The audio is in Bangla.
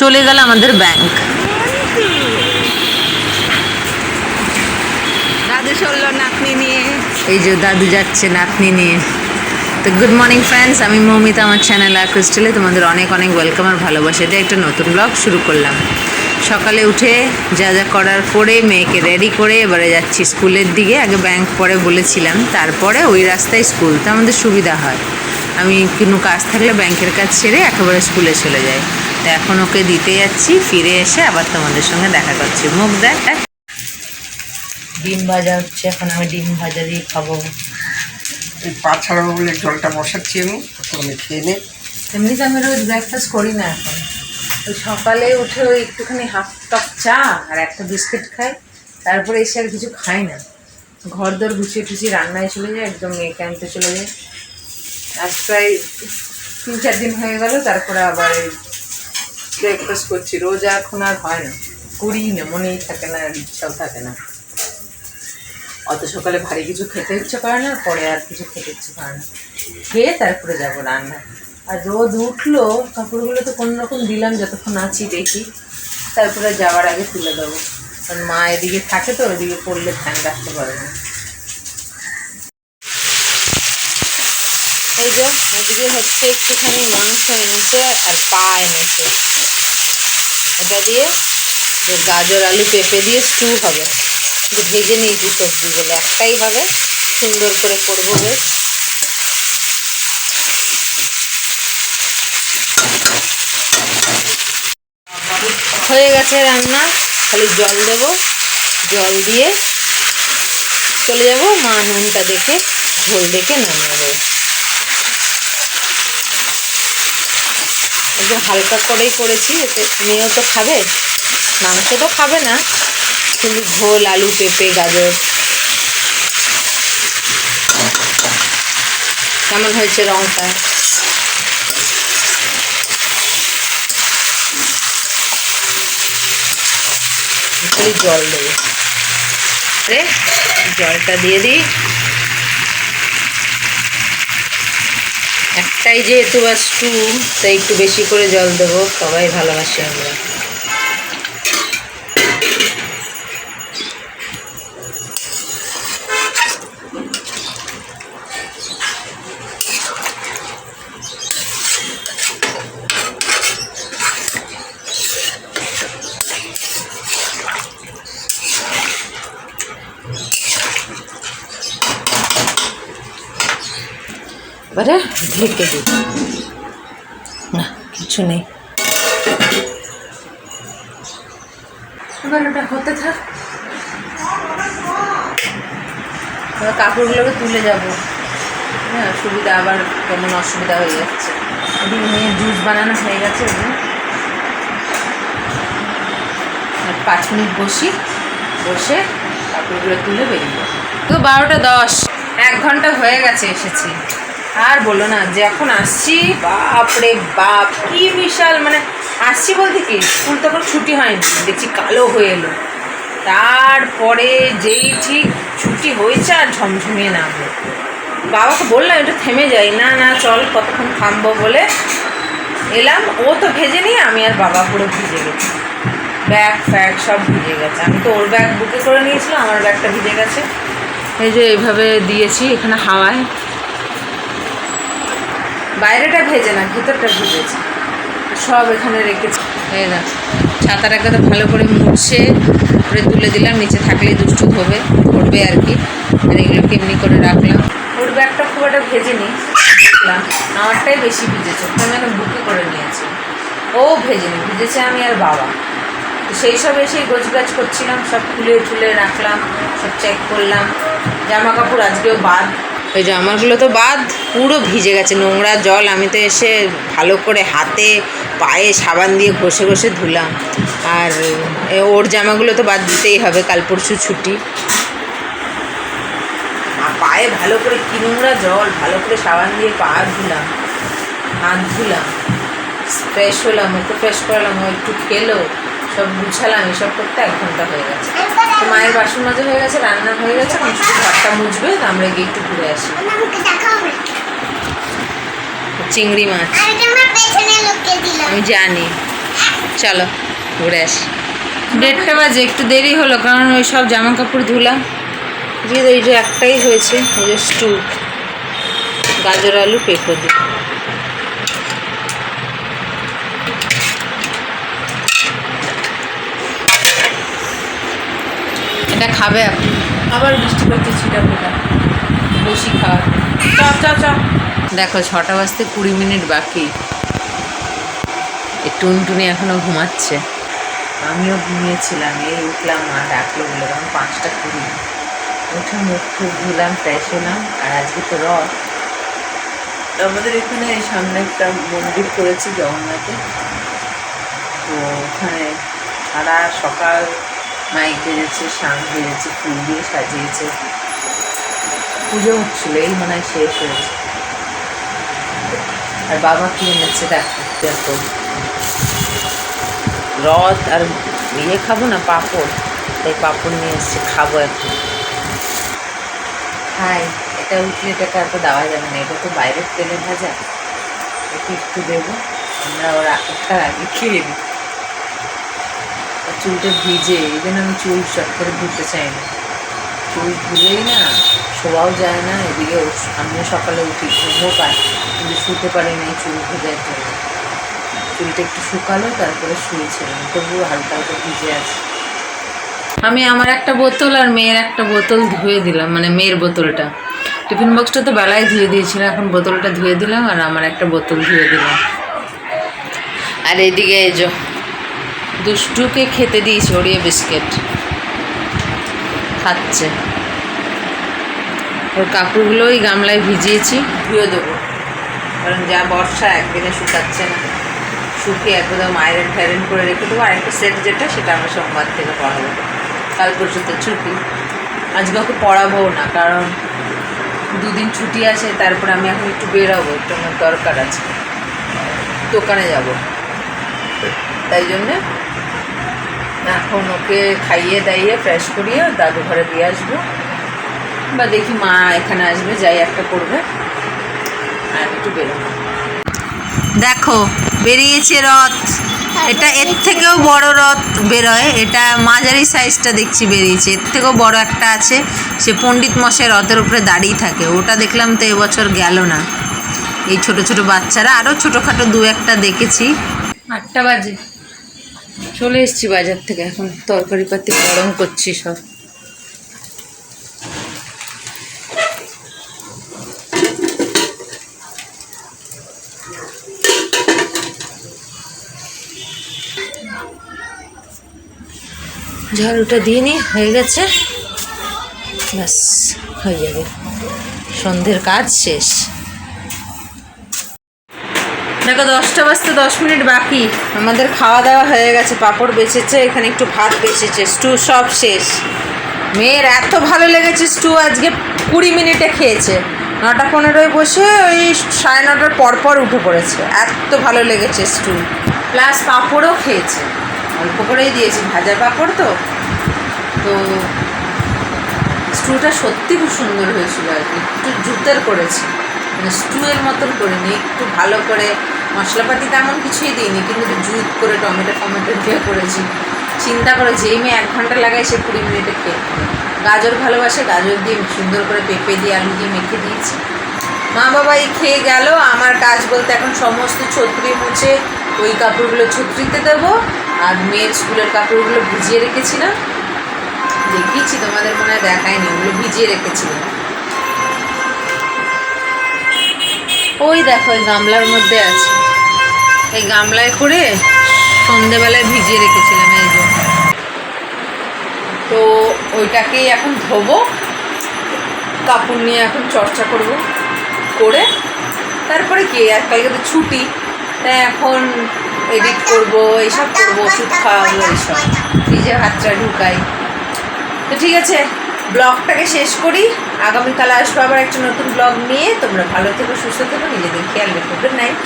চলে গেল আমাদের ব্যাংক দাদু চলল নাতনি নিয়ে। এই যে দাদু যাচ্ছে নাতনি নিয়ে। তো গুড মর্নিং ফ্রেন্ডস আমি মৌমিতা, আমার চ্যানেল আর ক্রিস্টালে তোমাদের অনেক অনেক ওয়েলকাম আর ভালোবাসা দিয়ে একটা নতুন ব্লগ শুরু করলাম। সকালে উঠে যা যা করার করে মেয়েকে রেডি করে এবারে যাচ্ছি স্কুলের দিকে। আগে ব্যাংক পরে বলেছিলাম, তারপরে ওই রাস্তায় স্কুল তো আমাদের সুবিধা হয়। আমি কোনো কাজ থাকলে ব্যাংকের কাজ সেরে একেবারে স্কুলে চলে যাই। তো এখন ওকে দিতে যাচ্ছি ফিরে এসে আবার তোমাদের সঙ্গে দেখা করছি। মুখ দেখ ডিম ভাজা হচ্ছে এখন আমি ডিম ভাজা দিয়ে খাব। এই পা ছাড়াবো বলে জলটা বসাচ্ছি আমি তো আমি খেয়ে নে। এমনিতে আমি রোজ ব্রেকফাস্ট করি না এখন। ওই সকালে উঠে ওই একটুখানি হাফ কাপ চা আর একটা বিস্কিট খাই তারপরে এসে আর কিছু খাই না। ঘর দর গুছিয়ে টুছিয়ে রান্নায় চলে যায় একদম মেয়েকে আনতে চলে যায়। আজ প্রায় তিন চার দিন হয়ে গেল তারপরে আবার ব্রেকফাস্ট করছি, রোজ এখন আর হয় না। করিই না, মনেই থাকে না আর ইচ্ছাও থাকে না। অত সকালে ভারী কিছু খেতে ইচ্ছে করে না, পরে আর কিছু খেতে ইচ্ছে করে না। খেয়ে তারপরে যাব রান্না আর রোদ উঠল, কাপড়গুলো তো কোনো রকম দিলাম, যতক্ষণ আছি দেখি। তারপরে যাওয়ার আগে তুলে দেবো। কারণ মা এদিকে থাকে তো ওইদিকে পড়লে ধ্যান রাখতে পারে না। এই যে ওদিকে হচ্ছে একটুখানি মাংস এনেছে আর পা এনেছে। এটা দিয়ে গাজর, আলু, পেঁপে দিয়ে স্টু হবে। ভেজে নিয়েছি সবজিগুলো। একটাই হবে সুন্দর করে করব বেশ। হয়ে গেছে রান্না। খালি জল দেব। জল দিয়ে চলে যাব। মা নুনটা দেখে, ঝোল দেখে নামিয়ে দেবো একদম হালকা করেই করেছি, এতে মেয়েও তো খাবে, মাংস তো খাবে না। কিন্তু ঝোল, আলু, পেঁপে, গাজর। কেমন হয়েছে রংটা? জল দেবো। জলটা দিয়ে দিই। একটাই যেহেতু বা স্টু তাই একটু বেশি করে জল দেবো সবাই ভালোবাসি আমরা। এবারে ঢেকে দিই না, কিছু নেই। এবার ওটা হতে থাক। কাপড়গুলোকে তুলে যাব। হ্যাঁ সুবিধা আবার কেমন অসুবিধা হয়ে যাচ্ছে। মেয়ের জুস বানানো হয়ে গেছে পাঁচ মিনিট বসি, বসে কাপড়গুলো তুলে বেরিয়ে তো বারোটা দশ। এক ঘণ্টা হয়ে গেছে, এসেছি। আর বলো না, যে এখন আসছি, বাপরে বাপ, কি বিশাল মানে আসছি বলতে কি, স্কুল তখন ছুটি হয়নি, দেখছি কালো হয়ে এলো। তারপরে যেই ঠিক ছুটি হয়েছে আর ঝমঝমিয়ে নামলো। বাবাকে বললাম, একটু থেমে যাই, না না, চল কতক্ষণ থামবো বলে এলাম। ও তো ভেজে নিয়ে, আমি আর বাবা পুরো ভিজে গেছি। ব্যাগ ফ্যাগ সব ভিজে গেছে। আমি তো ওর ব্যাগ বুকে করে নিয়েছিলাম, আমার ব্যাগটা ভিজে গেছে। এই যে এইভাবে দিয়েছি, এখানে হাওয়ায়। বাইরেটা ভেজে না ভেতরটা ভিজেছে। সব এখানে রেখেছি। এই না ছাতাটাকে তো ভালো করে মুছে করে তুলে দিলাম নিচে থাকলে দুষ্টু ধোবে করবে আর কি। আর এগুলোকে এমনি করে রাখলাম। ওর ব্যাগটা খুব একটা ভেজেনি দেখলাম। আমারটাই বেশি ভিজেছে ওটা আমি বুকে করে নিয়েছি। ও ভেজে ভেজেনি ভিজেছে আমি আর বাবা। তো সেই সব এসেই গোছগাছ করছিলাম সব খুলে ঠুলে রাখলাম সব চেক করলাম। জামা কাপড় আজকেও বাদ। ওই জামাগুলো তো বাদ, পুরো ভিজে গেছে, নোংরা জল। আমি তো এসে ভালো করে হাতে, পায়ে সাবান দিয়ে ঘষে ঘষে ধুলাম। আর ওর জামাগুলো তো বাদ দিতেই হবে, কাল পরশু ছুটি। পায়ে ভালো করে কি নোংরা জল, ভালো করে সাবান দিয়ে পা ধুলাম, হাত ধুলাম ফ্রেশ হলাম ওকে ফ্রেশ করালাম, ও একটু খেলো, সব গুছালাম, এসব করতে এক ঘণ্টা হয়ে গেছে। তো মায়ের বাসন মাজা হয়ে গেছে, রান্না হয়ে গেছে শুধু মুছবে আমরা গিয়ে একটু ঘুরে আসি। চিংড়ি মাছ। আমি জানি। চলো ঘুরে আসি। দেড়টা বাজে একটু দেরি হলো কারণ ওই সব জামা কাপড় ধুলাম দিয়ে এই যে একটাই হয়েছে ওই যে স্টু গাজর আলু পেঁপো দিয়ে। এটা খাবে আপনি আবার বৃষ্টি করতে ছিটা ফোটা বেশি খাওয়া চ চ। দেখো, ছটা বাজতে কুড়ি মিনিট বাকি। টুনটুনি এখনও ঘুমাচ্ছে। আমিও ঘুমিয়েছিলাম, এই উঠলাম মা ডাকলো বলে, তখন পাঁচটা কুড়ি। উঠে মুখ টুক ধুলাম, ফ্রেশ হলাম, আর আজকে তো রথ। আমাদের এখানে সামনে একটা মন্দির করেছি জগন্নাথে তো ওখানে সারা সকাল মাইক বেজেছে শাঁখ বেজেছে ফুল দিয়ে সাজিয়েছে। পুজো হচ্ছিল এই মনে হয় শেষ হয়েছে। আর বাবা কি এনেছে দেখো রথ আর ইয়ে খাব না, পাঁপড়। তাই পাঁপড় নিয়ে এসছে, খাব এখন। হাই, এটা উঠলে এটাকে এত দেওয়া যাবে না, এটা তো বাইরের তেলে ভাজা। একে একটু দেবো, আমরা ওরা ওঠার আগে খেয়ে নিই। আর চুলটা ভিজে এই জন্য আমি চুল চট করে ধুতে চাই না। চুল ধুলেই না শোয়াও যায় না, এদিকে আমিও সকালে উঠি, ঘুমও পাই কিন্তু শুতে পারি না এই চুল ভেজার জন্য। চুলটা একটু শুকালো, তারপরে শুয়েছিলাম, তবুও হালকা হালকা ভিজে আছে। আমি আমার একটা বোতল আর মেয়ের একটা বোতল ধুয়ে দিলাম মানে মেয়ের বোতলটা। টিফিন বক্সটা তো বেলায় ধুয়ে দিয়েছিলাম এখন বোতলটা ধুয়ে দিলাম আর আমার একটা বোতল ধুয়ে দিলাম। আর এদিকে এই যে দুষ্টুকে খেতে দিয়েছি ওরিয়ে বিস্কিট। খাচ্ছে। ওর কাপড়গুলো ওই গামলায় ভিজিয়েছি, ধুয়ে দেবো। কারণ যা বর্ষা, একদিনে শুকাচ্ছে না। শুকিয়ে একদম আয়রন ফায়রন করে রেখে দেবো। আরেকটা সেট যেটা, সেটা আমরা সোমবার থেকে পড়াবো। কাল পর্যন্ত ছুটি। আজকে ওকে পড়াবো না, কারণ দুদিন ছুটি আছে, তারপর আমি এখন একটু বেরোবো। একটু আমার দরকার আছে। দোকানে যাব। তাই জন্যে এখন ওকে খাইয়ে দাইয়ে ফ্রেশ করিয়ে দাদু ঘরে দিয়ে আসব। বা দেখি মা এখানে আসবে, যাই একটা করবে। আর একটু বেরোবো। দেখো, বেরিয়েছে রথ। এটা এর থেকেও বড় রথ বেরোয়। এটা মাঝারি সাইজটা দেখছি বেরিয়েছে। এর থেকেও বড় একটা আছে। সে পণ্ডিত মশাই রথের উপরে দাঁড়িয়ে থাকে। ওটা দেখলাম তো এবছর গেল না। এই ছোট ছোট বাচ্চারা আরও ছোটোখাটো দু একটা দেখেছি। আটটা বাজে। চলে এসেছি বাজার থেকে এখন তরকারি পাতি গরম করছি সব। ঝাড়ুটা দিয়ে নি, হয়ে গেছে। ব্যাস, হয়ে যাবে। সন্ধ্যের কাজ শেষ। দেখো, দশটা বাজতে দশ মিনিট বাকি। আমাদের খাওয়া দাওয়া হয়ে গেছে, পাঁপড় বেঁচেছে এখানে একটু ভাত বেঁচেছে স্টু সব শেষ। মেয়ের এত ভালো লেগেছে স্টু, আজকে কুড়ি মিনিটে খেয়েছে। নটা পনেরোয় বসে ওই সাড়ে নটার পর পর উঠে পড়েছে। এত ভালো লেগেছে স্টু। প্লাস পাঁপড়ও খেয়েছে। অল্প করেই দিয়েছি, ভাজা পাঁপড় তো। তো স্টুটা সত্যি খুব সুন্দর হয়েছিল আর কি। একটু জুতের করেছি। মানে স্টুয়ের মতন করিনি, একটু ভালো করে মশলাপাতি তেমন কিছুই দিইনি, কিন্তু জুত করে, টমেটো টমেটো দিয়ে করেছি। চিন্তা করে, যেই মেয়ে এক ঘণ্টা লাগায় সে কুড়ি মিনিটে খেয়ে গাজর ভালোবাসে, গাজর দিয়ে সুন্দর করে পেঁপে দিয়ে আলু দিয়ে মেখে দিয়েছি। মা বাবা এই খেয়ে গেল, আমার কাজ বলতে এখন সমস্ত ছত্রি মুছে ওই কাপড়গুলো ছত্রিতে দেবো, আর মেয়ের স্কুলের কাপড়গুলো ভিজিয়ে রেখেছিলাম। দেখিয়েছি, তোমাদের মনে হয় দেখায়নি, ওগুলো ভিজিয়ে রেখেছিলাম। ওই দেখো, ওই গামলার মধ্যে আছে। এই গামলায় করে সন্ধেবেলায় ভিজিয়ে রেখেছিলাম, এই যে। তো ওইটাকেই এখন ধোবো, কাপড় নিয়ে এখন চর্চা করব করে। তারপরে কি, আর কালকে তো ছুটি, তাই এখন এডিট করব এইসব করব, ওষুধ খাওয়াবো, এইসব। ফ্রিজে হাতটা ঢুকাই। তো ঠিক আছে, ব্লগটাকে শেষ করি। আগামীকাল আসব আবার একটা নতুন ব্লগ নিয়ে। তোমরা ভালো থেকো, সুস্থ থেকো, নিজেদের খেয়াল রেখো। Good night